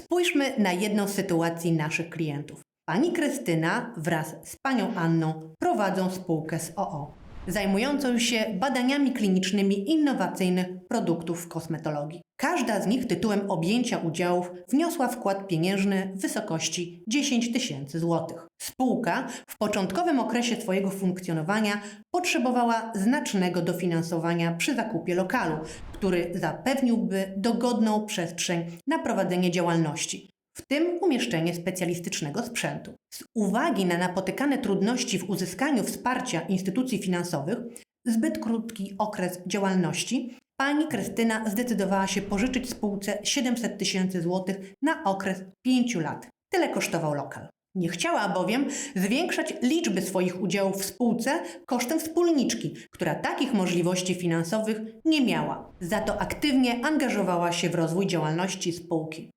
Spójrzmy na jedną z sytuacji naszych klientów. Pani Krystyna wraz z panią Anną prowadzą spółkę z OO, zajmującą się badaniami klinicznymi innowacyjnych produktów w kosmetologii. Każda z nich tytułem objęcia udziałów wniosła wkład pieniężny w wysokości 10 tysięcy złotych. Spółka w początkowym okresie swojego funkcjonowania potrzebowała znacznego dofinansowania przy zakupie lokalu, który zapewniłby dogodną przestrzeń na prowadzenie działalności w tym umieszczenie specjalistycznego sprzętu. Z uwagi na napotykane trudności w uzyskaniu wsparcia instytucji finansowych, zbyt krótki okres działalności, pani Krystyna zdecydowała się pożyczyć spółce 700 tysięcy złotych na okres 5 lat. Tyle kosztował lokal. Nie chciała bowiem zwiększać liczby swoich udziałów w spółce kosztem wspólniczki, która takich możliwości finansowych nie miała. Za to aktywnie angażowała się w rozwój działalności spółki.